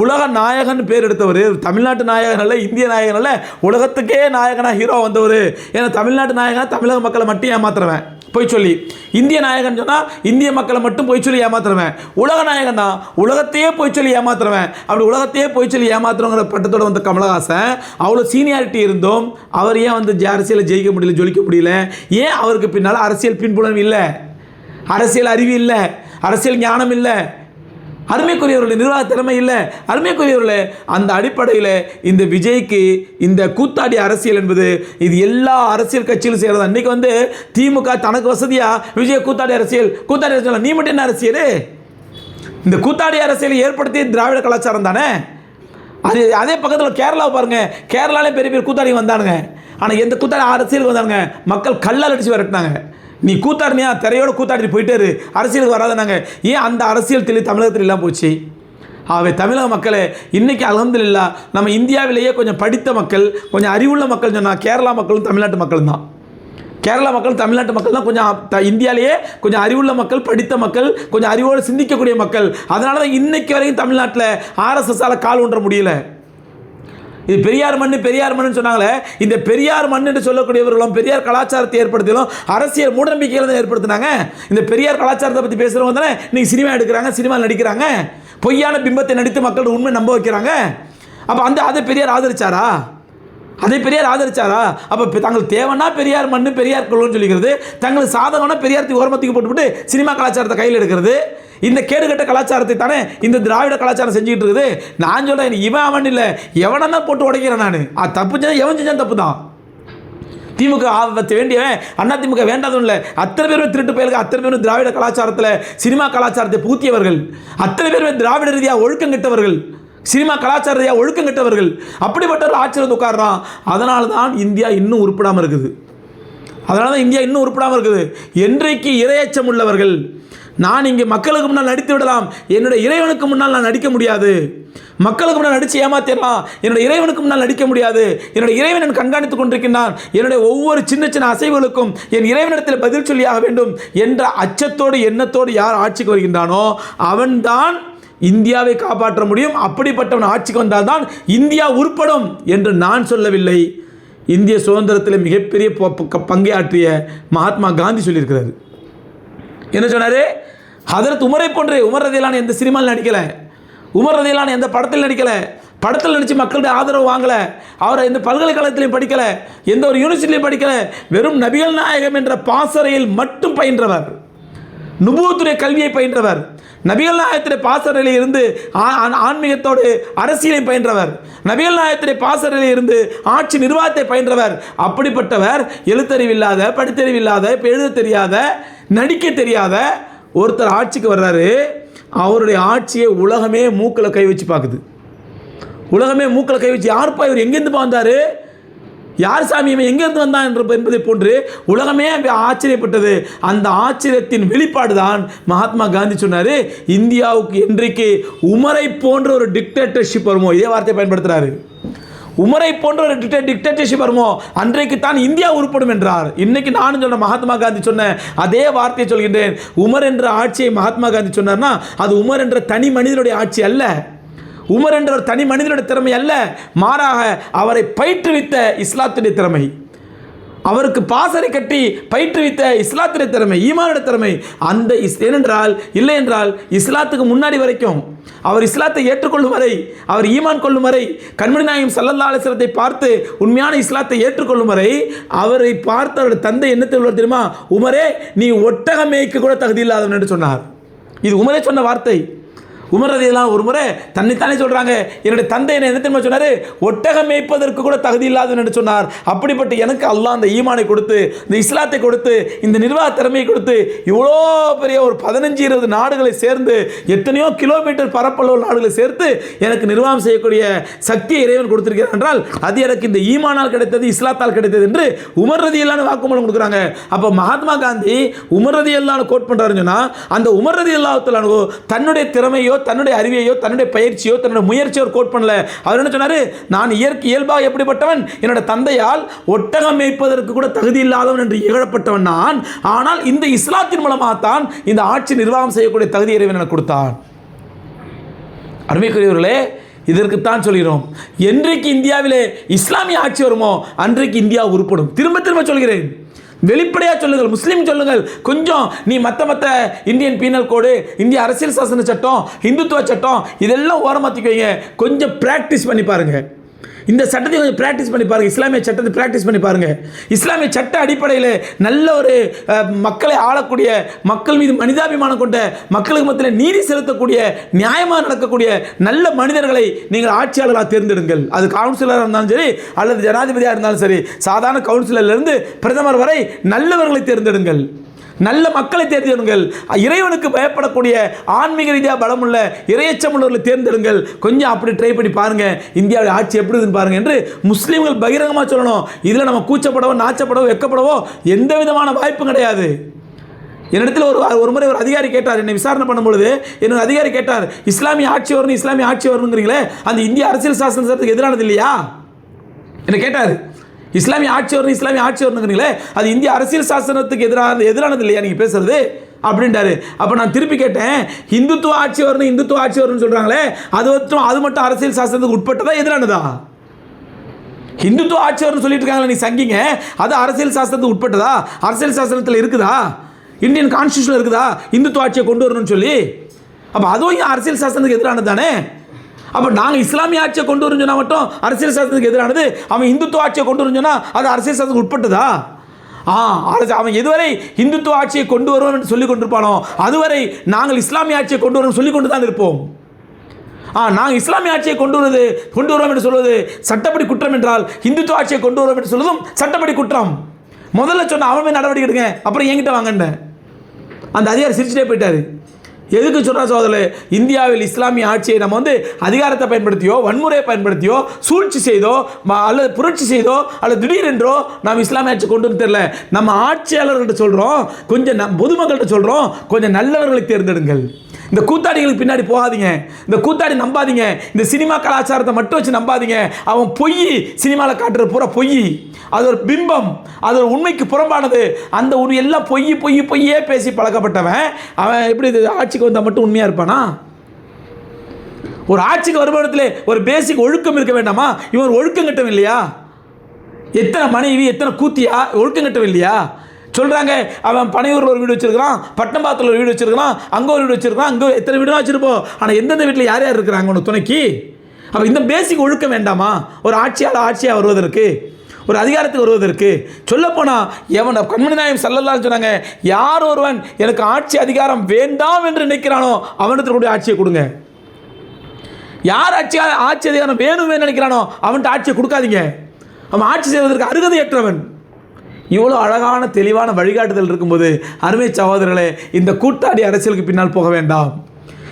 உலக நாயகன் பேர் எடுத்தவர். தமிழ்நாட்டு நாயகன் அல்ல இந்திய நாயகன் அல்ல உலகத்துக்கே நாயகனாக ஹீரோ வந்தவர். ஏன்னா தமிழ்நாட்டு நாயகனா தமிழக மக்களை மட்டும் ஏமாத்துறவன். பொய் சொல்லி. இந்திய நாயகன் சொன்னால் இந்திய மக்களை மட்டும் பொய் சொல்லி ஏமாத்துறவன். உலக நாயகன் தான். உலகத்தையே பொய் சொல்லி ஏமாத்துறவன். அப்படி உலகத்தையே பொய் சொல்லி ஏமாத்துறவங்கிற பட்டத்தோட வந்த கமலஹாசன் அவ்வளோ சீனியாரிட்டி இருந்தும் அவர் ஏன் வந்து அரசியலில் ஜெயிக்க முடியல ஜொலிக்க முடியல? ஏன் அவருக்கு பின்னால் அரசியல் பின்புலம் இல்லை? அரசியல் அறிவு இல்லை. அரசியல் ஞானம் இல்லை. அருமைக்குரியவர்களுடைய நிர்வாக திறமை இல்லை. அருமைக்குரியவர்களே அந்த அடிப்படையில் இந்த விஜய்க்கு இந்த கூத்தாடி அரசியல் என்பது இது எல்லா அரசியல் கட்சியிலும் செய்கிறது அன்றைக்கி வந்து திமுக தனக்கு வசதியாக விஜய் கூத்தாடி அரசியல்? கூத்தாடி அரசியல் நீ மட்டும் என்ன அரசியல்? இந்த கூத்தாடி அரசியலை ஏற்படுத்தி திராவிட கலாச்சாரம் தானே? அது அதே பக்கத்தில் கேரளாவை பாருங்கள் கேரளாலே பெரிய பெரிய கூத்தாடி வந்தானுங்க. ஆனால் எந்த கூத்தாடி அரசியலுக்கு வந்தானுங்க? மக்கள் கல்லால் அடித்து விரட்டினாங்க. நீ கூத்தாடினியா? திரையோட கூத்தாடிட்டு போயிட்டே இரு. அரசியலுக்கு வராதனாங்க ஏன் அந்த அரசியல் தெளி தமிழகத்தில் இல்லாமல் போச்சு? ஆகவே தமிழக மக்களே இன்னைக்கு அலமதுல்லா நம்ம இந்தியாவிலேயே கொஞ்சம் படித்த மக்கள் கொஞ்சம் அறிவுள்ள மக்கள் சொன்னால் கேரளா மக்களும் தமிழ்நாட்டு மக்களும் தான். கேரளா மக்கள் தமிழ்நாட்டு மக்கள் தான் கொஞ்சம் த- இந்தியாவிலேயே கொஞ்சம் அறிவுள்ள மக்கள் படித்த மக்கள் கொஞ்சம் அறிவோடு சிந்திக்கக்கூடிய மக்கள். அதனால தான் இன்றைக்கு வரைக்கும் தமிழ்நாட்டில் ஆர்எஸ்எஸ்ஸால் கால் ஒன்ற முடியல. இது பெரியார் மண்ணு பெரியார் மண்ணுன்னு சொன்னாங்களே. இந்த பெரியார் மண் என்று சொல்லக்கூடியவர்களும் பெரியார் கலாச்சாரத்தை ஏற்படுத்திலும் அரசியல் மூடநம்பிக்கைகளை தான் ஏற்படுத்தினாங்க. இந்த பெரியார் கலாச்சாரத்தை பற்றி பேசுகிறவங்க தானே? இன்னைக்கு சினிமா எடுக்கிறாங்க சினிமா நடிக்கிறாங்க. பொய்யான பிம்பத்தை நடித்து மக்கள் உண்மை நம்ப வைக்கிறாங்க. அப்போ அந்த அதை பெரியார் ஆதரிச்சாரா? அதை பெரியார் ஆதரிச்சாரா? அப்போ தாங்கள் தேவைன்னா பெரியார் மண்ணு பெரியார் கொள்ளுன்னு சொல்லிக்கிறது தங்களுக்கு சாதகம்னா பெரியார் ஓரமத்துக்கு போட்டுவிட்டு சினிமா கலாச்சாரத்தை கையில் எடுக்கிறது. இந்த கேடுகட்ட கலாச்சாரத்தை தானே இந்த திராவிட கலாச்சாரம் செஞ்சுக்கிட்டு இருக்குது. நான் சொல்கிறேன் இவன் அவன் இல்லை எவனா போட்டு உடைக்கிறேன் நான். அது தப்பு செஞ்சால் எவன் செஞ்சால் தப்பு தான். திமுக வேண்டியவன் அண்ணா திமுக வேண்டாதும் இல்லை. அத்தனை பேரும் திருட்டு பயிலுக்கு அத்தனை பேரும் திராவிட கலாச்சாரத்தில் சினிமா கலாச்சாரத்தை பூத்தியவர்கள் அத்தனை பேருமே திராவிட ரீதியாக ஒழுக்கம் கெட்டவர்கள். சினிமா கலாச்சார ரீதியாக ஒழுக்கம் கெட்டவர்கள் அப்படிப்பட்ட ஒரு ஆட்சியில் வந்து உட்காடுறான் அதனால தான் இந்தியா இன்னும் உருப்படாமல் இருக்குது. அதனால தான் இந்தியா இன்னும் உருப்படாமல் இருக்குது. என்றைக்கு இரையச்சம் உள்ளவர்கள் நான் இங்கே மக்களுக்கு முன்னால் நடித்து விடலாம். என்னுடைய இறைவனுக்கு முன்னால் நான் நடிக்க முடியாது. மக்களுக்கு முன்னால் நடித்து ஏமாத்திடலாம் என்னுடைய இறைவனுக்கு முன்னால் நடிக்க முடியாது. என்னுடைய இறைவன் கண்காணித்துக் கொண்டிருக்கின்றான். என்னுடைய ஒவ்வொரு சின்ன சின்ன அசைவுகளுக்கும் என் இறைவனிடத்தில் பதில் சொல்லியாக வேண்டும் என்ற அச்சத்தோடு எண்ணத்தோடு யார் ஆட்சிக்கு வருகின்றானோ அவன்தான் இந்தியாவை காப்பாற்ற முடியும். அப்படிப்பட்டவன் ஆட்சிக்கு வந்தால்தான் இந்தியா உருப்படும் என்று நான் சொல்லவில்லை. இந்திய சுதந்திரத்தில் மிகப்பெரிய பங்கேற்றிய மகாத்மா காந்தி சொல்லியிருக்கிறார். என்ன சொன்னார்? ஹதரத் உமரை போன்றே உமர் ரதியிலான எந்த சினிமாவில் நடிக்கலை? உமர் ரதியலான எந்த படத்தில் நடிக்கலை? படத்தில் நடித்து மக்களுடைய ஆதரவு வாங்கலை. அவரை எந்த பல்கலைக்கழகத்திலையும் படிக்கலை. எந்த ஒரு யூனிவர்சிட்டிலையும் படிக்கலை. வெறும் நபிகள் நாயகம் என்ற பாசறையில் மட்டும் பயின்றவர். நுபுவத்துடைய கல்வியை பயின்றவர். நபிகள் நாயத்திலே பாசறையில் இருந்து ஆன்மீகத்தோடு அரசியலை பயின்றவர். நபிகள் நாயத்திலே பாசறையில் இருந்து ஆட்சி நிர்வாகத்தை பயின்றவர். அப்படிப்பட்டவர் எழுத்தறிவில்லாத படித்தறிவில்லாத இப்போ எழுத தெரியாத நடிக்க தெரியாத ஒருத்தர் ஆட்சிக்கு வர்றாரு. அவருடைய ஆட்சியை உலகமே மூக்கில் கை வச்சு பார்க்குது. உலகமே மூக்கில் கை வச்சு யாருப்பா இவர் எங்கேருந்து வந்தார் யார் சாமி இவன் எங்கேருந்து வந்தான் என்று என்பதை போன்று உலகமே ஆச்சரியப்பட்டது. அந்த ஆச்சரியத்தின் வெளிப்பாடு தான் மகாத்மா காந்தி சொன்னார் இந்தியாவுக்கு என்றைக்கு உமரை போன்ற ஒரு டிக்டேட்டர்ஷிப் வருமோ? இதே வார்த்தையை பயன்படுத்துகிறாரு உமரை போன்ற ஒரு டிக்டேட்டர்ஷிப் வருமோ? அன்றைக்கு தான் இந்தியா உருப்படும் என்றார். இன்னைக்கு நானும் சொன்ன மகாத்மா காந்தி சொன்ன அதே வார்த்தையை சொல்கின்றேன். உமர் என்ற ஆட்சியை மகாத்மா காந்தி சொன்னார்னா அது உமர் என்ற தனி மனிதனுடைய ஆட்சி அல்ல. உமர் என்ற ஒரு தனி மனிதனுடைய திறமை அல்ல மாறாக அவரை பயிற்றுவித்த இஸ்லாத்துடைய திறமை. அவருக்கு பாசறை கட்டி பயிற்றுவித்த இஸ்லாத்துடைய திறமை ஈமானுடைய திறமை. அந்த இஸ் ஏனென்றால் இல்லை என்றால் இஸ்லாத்துக்கு முன்னாடி வரைக்கும் அவர் இஸ்லாத்தை ஏற்றுக்கொள்ளும் வரை அவர் ஈமான் கொள்ளும் வரை கண்மணி நாயம் சல்லல்லா அலிஸ்லத்தை பார்த்து உண்மையான இஸ்லாத்தை ஏற்றுக்கொள்ளும் வரை அவரை பார்த்து அவருடைய தந்தை என்ன உள்ள தெரியுமா? உமரே நீ ஒட்டகமேய்க்கு கூட தகுதி இல்லாதவன் என்று சொன்னார். இது உமரே சொன்ன வார்த்தை. உமர் ரதியெல்லாம் ஒரு முறை தன்னைத்தானே சொல்கிறாங்க என்னுடைய தந்தை என்ன என்ன தெரியுமா சொன்னார்? ஒட்டகம் மேய்ப்பதற்கு கூட தகுதி இல்லாதவன் என்று சொன்னார். அப்படிப்பட்ட எனக்கு அல்லாஹ் அந்த ஈமானை கொடுத்து இந்த இஸ்லாத்தை கொடுத்து இந்த நிர்வாக திறமையை கொடுத்து இவ்வளோ பெரிய ஒரு பதினஞ்சு இருபது நாடுகளை சேர்ந்து எத்தனையோ கிலோமீட்டர் பரப்பளவு நாடுகளை சேர்த்து எனக்கு நிர்வாகம் செய்யக்கூடிய சக்தியை இறைவன் கொடுத்திருக்கிறார் என்றால் அது எனக்கு இந்த ஈமானால் கிடைத்தது இஸ்லாத்தால் கிடைத்தது என்று உமர் ரதியல்லான வாக்குமூலம் கொடுக்குறாங்க. அப்போ மகாத்மா காந்தி உமர் ரதியல்லான கோட் பண்ணுறாருன்னு சொன்னால் அந்த உமர் ரதி அல்லாஹத்தலானோ தன்னுடைய திறமையோ தன்னுடைய அறிவையோ தன்னுடைய பயிற்சியோ தன்னுடைய முயற்சியோ கோட் பண்ணல. அவர் என்ன சொன்னார்? நான் இயற்கை இயல்பாக எப்படிப்பட்டவன்? என்னோட தந்தையால் ஒட்டகம் மேய்ப்பதற்கு கூட தகுதி இல்லாதவன் என்று இகழப்பட்டவன் நான். ஆனால் இந்த இஸ்லாத்தின் மூலமாகத்தான் இந்த ஆட்சி நிர்வாகம் செய்யக்கூடிய தகுதி இறைவன் எனக்கு கொடுத்தான். அருமைக்குரியவர்களே இதற்குத்தான் சொல்கிறோம். என்றைக்கு இந்தியாவிலே இஸ்லாமிய ஆட்சி வருமோ அன்றைக்கு இந்தியா உருப்படும். திரும்ப திரும்ப சொல்கிறேன். வெளிப்படையாக சொல்லுங்கள் முஸ்லீம் சொல்லுங்கள். கொஞ்சம் நீ மற்ற மற்ற இந்தியன் பீனல் கோடு இந்திய அரசியல் சாசன சட்டம் இந்துத்துவ சட்டம் இதெல்லாம் ஓரமாற்றிக்குவீங்க கொஞ்சம் ப்ராக்டிஸ் பண்ணி பாருங்கள் இந்த சட்டத்தை கொஞ்சம் ப்ராக்டிஸ் பண்ணி பாருங்க. இஸ்லாமிய சட்டத்தை ப்ராக்டிஸ் பண்ணி பாருங்க. இஸ்லாமிய சட்ட அடிப்படையில் நல்ல ஒரு மக்களை ஆளக்கூடிய மக்கள் மீது மனிதாபிமானம் கொண்ட மக்களுக்கு மத்தியில் நீதி செலுத்தக்கூடிய நியாயமாக நடக்கக்கூடிய நல்ல மனிதர்களை நீங்கள் ஆட்சியாளராக தேர்ந்தெடுங்கள். அது கவுன்சிலராக இருந்தாலும் சரி அல்லது ஜனாதிபதியாக இருந்தாலும் சரி சாதாரண கவுன்சிலர்லேருந்து பிரதமர் வரை நல்லவர்களை தேர்ந்தெடுங்கள். நல்ல மக்களை தேர்ந்தெடுங்கள். இறைவனுக்கு பயப்படக்கூடிய ஆன்மீக ரீதியாக பலமுள்ள இறையச்சம் உள்ளவர்களை தேர்ந்தெடுங்கள். கொஞ்சம் அப்படி ட்ரை பண்ணி பாருங்க. இந்தியாவுடைய ஆட்சி எப்படி இருக்குன்னு பாருங்கள் என்று முஸ்லீம்கள் பகிரங்கமாக சொல்லணும். இதில் நம்ம கூச்சப்படவோ நாச்சப்படவோ வெக்கப்படவோ எந்த விதமான வாய்ப்பும் கிடையாது. என்னிடத்தில் ஒரு ஒரு முறை ஒரு அதிகாரி கேட்டார். என்னை விசாரணை பண்ணும்பொழுது என்னோட அதிகாரி கேட்டார் இஸ்லாமிய ஆட்சி வரணும் இஸ்லாமிய ஆட்சி வரணுங்கிறீங்களே அந்த இந்திய அரசியல் சாசன சட்டத்துக்கு எதிரானது இல்லையா? என்னை கேட்டார். இஸ்லாமிய ஆட்சி வரணும் இஸ்லாமிய ஆட்சி வரணுங்கிறீங்களே? அது இந்திய அரசியல் சாசனத்துக்கு எதிரான எதிரானது இல்லையா நீங்கள் பேசுறது? அப்படின்ட்டாரு அப்போ நான் திருப்பி கேட்டேன் இந்துத்துவ ஆட்சி வரணும் இந்துத்துவ ஆட்சி வரணும்னு சொல்கிறாங்களே அது மட்டும் அது மட்டும் அரசியல் சாசனத்துக்கு உட்பட்டதா எதிரானதா? இந்துத்துவ ஆட்சி வரணும்னு சொல்லிட்டு இருக்காங்களே நீ சங்கிங்க. அது அரசியல் சாசனத்துக்கு உட்பட்டதா? அரசியல் சாசனத்தில் இருக்குதா? இந்தியன் கான்ஸ்டியூஷன் இருக்குதா? இந்துத்துவ ஆட்சியை கொண்டு வரணும்னு சொல்லி? அப்போ அதுவும் அரசியல் சாசனத்துக்கு எதிரானது தானே? அப்போ நாங்கள் இஸ்லாமிய ஆட்சியை கொண்டு வரும் சொன்னால் மட்டும் அரசியல் சாசனத்துக்கு எதிரானது? அவன் இந்துத்துவ ஆட்சியை கொண்டு வரணும் சொன்னால் அது அரசியல் சாசனத்துக்கு உட்பட்டதா? ஆ அரசு அவன் எதுவரை இந்துத்துவ ஆட்சியை கொண்டு வருவோம் என்று சொல்லிக் கொண்டிருப்பானோ அதுவரை நாங்கள் இஸ்லாமிய ஆட்சியை கொண்டு வரோம் சொல்லிக் கொண்டு தான் இருப்போம். ஆ நாங்கள் இஸ்லாமிய ஆட்சியை கொண்டு வருவது கொண்டு வருவோம் என்று சொல்வது சட்டப்படி குற்றம் என்றால் இந்துத்துவ ஆட்சியை கொண்டு வருவோம் என்று சொல்வதும் சட்டப்படி குற்றம். முதல்ல சொன்ன அவன் நடவடிக்கை எடுங்க அப்புறம் என்கிட்ட வாங்கண்டேன் அந்த அதிகாரி சிரிச்சுட்டே போயிட்டாரு. எதுக்கு சொல்கிறா சோதரே இந்தியாவில் இஸ்லாமிய ஆட்சியை நம்ம வந்து அதிகாரத்தை பயன்படுத்தியோ வன்முறையை பயன்படுத்தியோ சூழ்ச்சி செய்தோ ம- அல்லது புரட்சி செய்தோ அல்லது திடீரென்றோ நாம் இஸ்லாமிய ஆட்சி கொண்டு வந்து தெரியல நம்ம ஆட்சியாளர்கள்ட்ட சொல்கிறோம் கொஞ்சம் நம் பொதுமக்கள்கிட்ட சொல்கிறோம் கொஞ்சம் நல்லவர்களை தேர்ந்தெடுங்கள். இந்த கூத்தாடிகளுக்கு பின்னாடி போகாதீங்க. இந்த கூத்தாடி நம்பாதீங்க. இந்த சினிமா கலாச்சாரத்தை மட்டும் வச்சு நம்பாதீங்க. அவன் பொய் சினிமாவில் காட்டுற பூரா பொய். அது ஒரு பிம்பம். அது ஒரு உண்மைக்கு புறம்பானது. அந்த உண்மை எல்லாம் பொய் பொய் பொய்யே பேசி பழக்கப்பட்டவன் அவன் எப்படி இது ஆட்சிக்கு வந்தால் மட்டும் உண்மையாக இருப்பானா? ஒரு ஆட்சிக்கு வருமானத்தில் ஒரு பேசிக் ஒழுக்கம் இருக்க வேண்டாமா? இவன் ஒரு ஒழுக்கம் கட்டவன் இல்லையா? எத்தனை மனைவி எத்தனை கூத்தியா? ஒழுக்கம் கட்டவன் இல்லையா? சொல்கிறாங்க அவன் பனையூரில் ஒரு வீடு வச்சிருக்கிறான் பட்டம்பாத்தில் ஒரு வீடு வச்சிருக்கிறான் அங்கே ஒரு வீடு வச்சிருக்கான் அங்கே எத்தனை வீடு வச்சிருப்போம். ஆனால் எந்தெந்த வீட்டில் யார் யார் இருக்கிறாங்க உனக்கு துணைக்கு? அப்போ இந்த பேசிக் ஒழுக்கம் வேண்டாமா? ஒரு ஆட்சியாளர் ஆட்சியாக வருவதற்கு ஒரு அதிகாரத்துக்கு வருவதற்கு. சொல்லப்போனால் எவன் கண்மணி நாயம் சல்லல்லான்னு சொன்னாங்க யார் ஒருவன் எனக்கு ஆட்சி அதிகாரம் வேண்டாம் என்று நினைக்கிறானோ அவனிடத்தில் கூட ஆட்சியை கொடுங்க. யார் ஆட்சி ஆட்சி அதிகாரம் வேணும்னு நினைக்கிறானோ அவன்கிட்ட ஆட்சியை கொடுக்காதீங்க. அவன் ஆட்சி செய்வதற்கு அருகதையற்றவன் இவ்வளோ அழகான தெளிவான வழிகாட்டுதல் இருக்கும்போது அருமை சகோதரர்களே இந்த கூட்டாடி அரசியலுக்கு பின்னால் போக வேண்டாம்.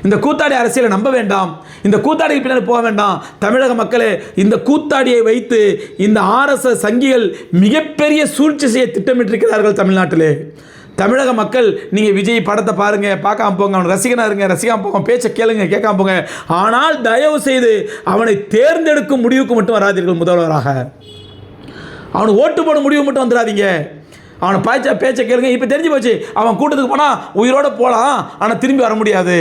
இந்த கூத்தாடி அரசியலை நம்ப வேண்டாம். இந்த கூத்தாடிக்கு பின்னால் போக வேண்டாம். தமிழக மக்களே இந்த கூத்தாடியை வைத்து இந்த ஆர்எஸ்எஸ் சங்கிகள் மிகப்பெரிய சூழ்ச்சி செய்ய திட்டமிட்டிருக்கிறார்கள் தமிழ்நாட்டிலே. தமிழக மக்கள் நீங்கள் விஜய் படத்தை பாருங்கள் பார்க்காம போங்க அவன் ரசிகனாக இருங்க ரசிக்காம போங்க பேச்சை கேளுங்க கேட்காம போங்க. ஆனால் தயவு செய்து அவனை தேர்ந்தெடுக்கும் முடிவுக்கு மட்டும் வராதீர்கள் முதல்வராக. அவனுக்கு ஓட்டு போட முடிவு மட்டும் வந்துடாதீங்க. அவனை பேச்ச பேச்சை கேளுங்க. இப்போ தெரிஞ்சு போச்சு. அவன் கூட்டத்துக்கு போனால் உயிரோடு போகலாம் ஆனால் திரும்பி வர முடியாது.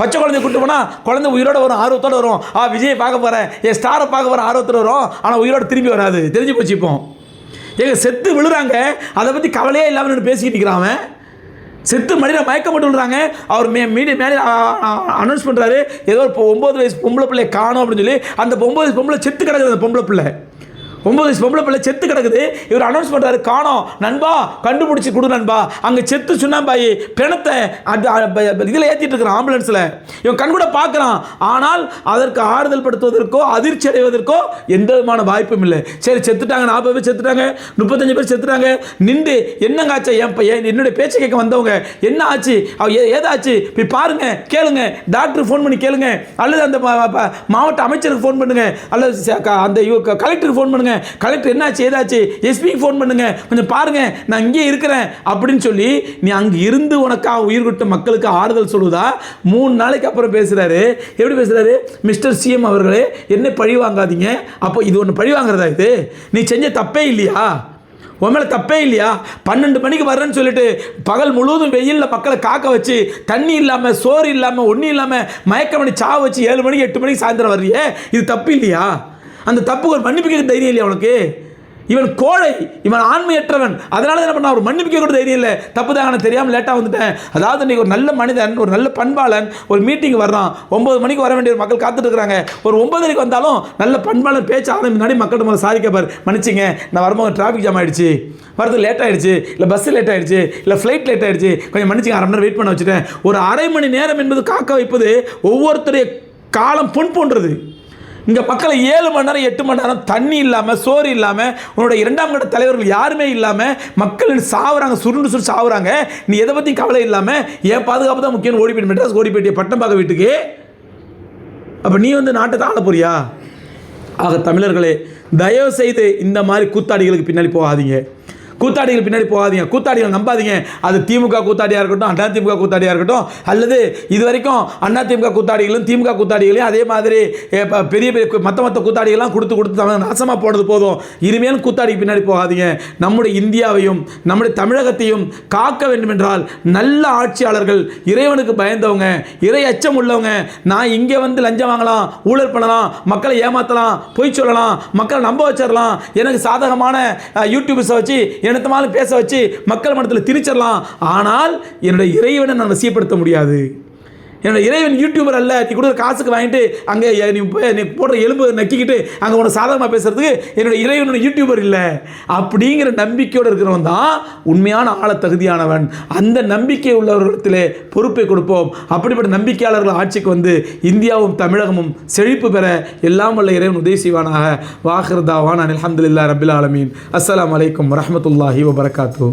பச்சை குழந்தைய கூட்டு போனால் குழந்தை உயிரோட வரும் ஆர்வத்தோட வரும். ஆ விஜயை பார்க்க போகிறேன் என் ஸ்டாரை பார்க்க போகிற ஆர்வத்தோட வரும். ஆனால் உயிரோடு திரும்பி வராது. தெரிஞ்சு போச்சு இப்போ. எங்கள் செத்து விழுறாங்க. அதை பற்றி கவலையே இல்லாமல் பேசிக்கிட்டு இருக்கிறான் அவன். செத்து மனிதன் மயக்க மட்டும் விழுறாங்க. அவர் மே மீடியா மேலே அனௌன்ஸ் பண்ணுறாரு ஏதோ ஒரு ஒம்பது வயசு பொம்பளை பிள்ளை காணும் அப்படின்னு சொல்லி அந்த ஒம்பது வயசு பொம்பளை செத்து கிடக்குது அந்த பொம்பளை பிள்ளை. ஒம்பது வயசு பொம்பளை பிள்ளை செத்து கிடக்குது. இவர் அனௌன்ஸ் பண்ணுறாரு காணோம் நண்பா கண்டுபிடிச்சி கொடு நண்பா. அங்கே செத்து சுண்ணாம்பாயி பிணத்தை அது இதில் ஏற்றிட்டு இருக்கிறான் ஆம்புலன்ஸில் இவன் கண் கூட பார்க்குறான் ஆனால் அதற்கு ஆறுதல் படுத்துவதற்கோ அதிர்ச்சி அடைவதற்கோ எந்த விதமான வாய்ப்பும் இல்லை. சரி செத்துட்டாங்க நாற்பது பேர் செத்துட்டாங்க முப்பத்தஞ்சு பேர் செத்துட்டாங்க. நின்று என்னங்க ஆச்சு? என் பையன் என்னுடைய பேச்சு கேட்க வந்தவங்க என்ன ஆச்சு? அவ ஏ- ஏதாச்சு? இப்போ பாருங்க கேளுங்க. டாக்டர் ஃபோன் பண்ணி கேளுங்க. அல்லது அந்த மாவட்ட அமைச்சருக்கு ஃபோன் பண்ணுங்க. அல்லது அந்த கலெக்டருக்கு ஃபோன் பண்ணுங்க. கலெக்டர் என்னாச்சு ஏதாச்சு? எஸ்பிக்கு ஃபோன் பண்ணுங்க. கொஞ்சம் பாருங்க. நான் இங்கே இருக்கிறேன் அப்படின்னு சொல்லி நீ அங்கே இருந்து உனக்காக உயிர் கொடுத்த மக்களுக்கு ஆறுதல் சொல்லுதா? மூணு நாளைக்கு அப்புறம் பேசுகிறாரு எப்படி பேசுகிறாரு மிஸ்டர் சிஎம் அவர்களே என்ன பழி வாங்காதீங்க. அப்போ இது ஒன்று பழி வாங்குறதா இது? நீ செஞ்ச தப்பே இல்லையா? உன் மேலே தப்பே இல்லையா? பன்னெண்டு மணிக்கு வர்றேன்னு சொல்லிட்டு பகல் முழுவதும் வெயிலில் மக்களை காக்க வச்சு தண்ணி இல்லாமல் சோறு இல்லாமல் ஒன்றும் இல்லாமல் மயக்கம் பண்ணி சாவ வச்சு ஏழு மணிக்கு எட்டு மணிக்கு சாயந்தரம் வர்றியே? இது தப்பு இல்லையா? அந்த தப்பு ஒரு மன்னிப்பு கேட்க தைரியம் இல்லையா அவனுக்கு இவன் கோழை இவன் ஆண்மையற்றவன். அதனால என்ன பண்ண ஒரு மன்னிப்பு கூட தைரியம் இல்லை. தப்பு தான் தெரியாமல் லேட்டாக வந்துட்டேன். அதாவது இன்றைக்கி ஒரு நல்ல மனிதன் ஒரு நல்ல பண்பாளன் ஒரு மீட்டிங் வர்றான். ஒம்பது மணிக்கு வர வேண்டிய மக்கள் காத்துட்ருக்குறாங்க ஒரு ஒன்பதரைக்கு வந்தாலும் நல்ல பண்பாளன் பேச்சு ஆரம்பி முன்னாடி மக்கள்கிட்ட முதல்ல சாதிக்கப்பார் மன்னிச்சிங்க நான் வரும்போது டிராஃபிக் ஜாம் ஆகிடுச்சு வரது லேட் ஆகிடுச்சு இல்லை பஸ் லேட் ஆகிடுச்சு இல்லை ஃப்ளைட் லேட் ஆகிடுச்சு கொஞ்சம் மன்னிச்சிங்க அரை மணி நேரம் வெயிட் பண்ண வச்சுட்டேன். ஒரு அரை மணி நேரம் என்பது காக்க வைப்பது ஒவ்வொருத்தருடைய காலம் பொன் போன்றது. இங்கே பக்கத்தில் ஏழு மணி நேரம் எட்டு மணி நேரம் தண்ணி இல்லாமல் சோறு இல்லாமல் உன்னோட இரண்டாம் கட்ட தலைவர்கள் யாருமே இல்லாமல் மக்கள் சாவுறாங்க சுருண்டு சுருண்டு சாவுறாங்க. நீ எதை பற்றி கவலை இல்லாமல் என் பாதுகாப்பு தான் முக்கியம் ஓடி போயிட்டு மெட்ராஸ் ஓடி போயிட்டு பட்டம் பார்க்க வீட்டுக்கு. அப்போ நீ வந்து நாட்டை தாழ போறியா? ஆக தமிழர்களே தயவு செய்து இந்த மாதிரி கூத்தாடிகளுக்கு பின்னாடி போகாதீங்க. கூத்தாடிகள் பின்னாடி போகாதீங்க. கூத்தாடிகள் நம்பாதீங்க. அது திமுக கூத்தாடியாக இருக்கட்டும் அண்ணா திமுக கூத்தாடியாக இருக்கட்டும் அல்லது இது வரைக்கும் அண்ணா திமுக கூத்தாடிகளும் திமுக கூத்தாடிகளையும் அதே மாதிரி பெரிய பெரிய மற்ற மற்ற கூத்தாடிகள்லாம் கொடுத்து கொடுத்து தமிழ் நாசமாக போனது போதும். இனிமேலும் கூத்தாடிக்கு பின்னாடி போகாதீங்க. நம்முடைய இந்தியாவையும் நம்முடைய தமிழகத்தையும் காக்க வேண்டுமென்றால் நல்ல ஆட்சியாளர்கள் இறைவனுக்கு பயந்தவங்க இறை அச்சம் உள்ளவங்க நான் இங்கே வந்து லஞ்சம் வாங்கலாம் ஊழல் பண்ணலாம் மக்களை ஏமாற்றலாம் பொய் சொல்லலாம் மக்களை நம்ப வச்சிடலாம் எனக்கு சாதகமான யூடியூபர்ஸை வச்சு என்னத்தமாலும் பேச வச்சு மக்கள் மனத்தில் திணிச்சிடலாம் ஆனால் என்னுடைய இறைவனை நான் வசியப்படுத்த முடியாது. என்னோட இறைவன் யூடியூபர் அல்ல. நீ கொடுக்குற காசுக்கு வாங்கிட்டு அங்கே நீ போய் நீ போடுற எலும்பு நக்கிக்கிட்டு அங்கே உனக்கு சாதகமாக பேசுறதுக்கு என்னோட இறைவனோட யூடியூபர் இல்லை. அப்படிங்கிற நம்பிக்கையோடு இருக்கிறவன் தான் உண்மையான ஆள தகுதியானவன். அந்த நம்பிக்கை உள்ளவர்களிடத்திலே பொறுப்பை கொடுப்போம். அப்படிப்பட்ட நம்பிக்கையாளர்கள் ஆட்சிக்கு வந்து இந்தியாவும் தமிழகமும் செழிப்பு பெற எல்லாம் வல்ல இறைவன் உதவி செய்வானாக. அனில் ஹந்தில்லாஹ் ரபில் ஆலமீன். அஸ்லாம் அலைக்கும் வரமத்துல்லாஹி வபரகாத்தூ